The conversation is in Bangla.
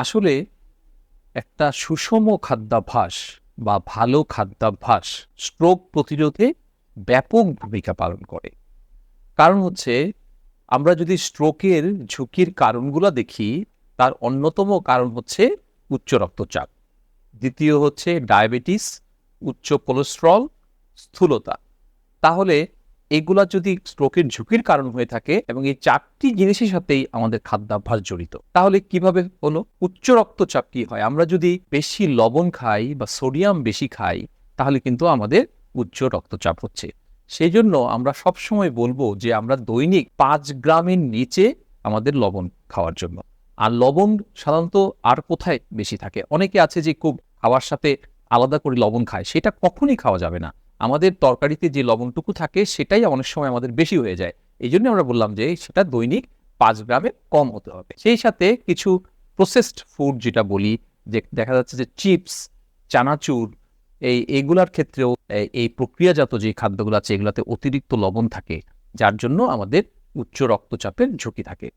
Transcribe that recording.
আসলে একটা সুষম খাদ্যাভ্যাস বা ভালো খাদ্যাভ্যাস স্ট্রোক প্রতিরোধে ব্যাপক ভূমিকা পালন করে। কারণ হচ্ছে, আমরা যদি স্ট্রোকের ঝুঁকির কারণগুলো দেখি, তার অন্যতম কারণ হচ্ছে উচ্চ রক্তচাপ। দ্বিতীয় হচ্ছে ডায়াবেটিস, উচ্চ কোলেস্ট্রল, স্থূলতা। তাহলে এগুলা যদি স্ট্রোকের ঝুঁকির কারণ হয়ে থাকে এবং এই চারটি জিনিসের সাথেই আমাদের খাদ্যাভ্যাস জড়িত, তাহলে কীভাবে হলো? উচ্চ রক্তচাপ কি হয়? আমরা যদি বেশি লবণ খাই বা সোডিয়াম বেশি খাই, তাহলে কিন্তু আমাদের উচ্চ রক্তচাপ হচ্ছে। সেই জন্য আমরা সবসময় বলব যে আমরা দৈনিক পাঁচ গ্রামের নিচে আমাদের লবণ খাওয়ার জন্য। আর লবণ সাধারণত আর কোথায় বেশি থাকে? অনেকে আছে যে খুব খাওয়ার সাথে আলাদা করে লবণ খায়, সেটা কখনই খাওয়া যাবে না। আমাদের তরকারিতে যে লবণটুকু থাকে সেটাই অনেক সময় আমাদের বেশি হয়ে যায়। এই জন্য আমরা বললাম যে সেটা দৈনিক পাঁচ গ্রামের কম হতে হবে। সেই সাথে কিছু প্রসেসড ফুড যেটা বলি, যে দেখা যাচ্ছে যে চিপস চানাচুর, এই এগুলার ক্ষেত্রেও এই প্রক্রিয়াজাত যে খাদ্যগুলো আছে এগুলাতে অতিরিক্ত লবণ থাকে, যার জন্য আমাদের উচ্চ রক্তচাপের ঝুঁকি থাকে।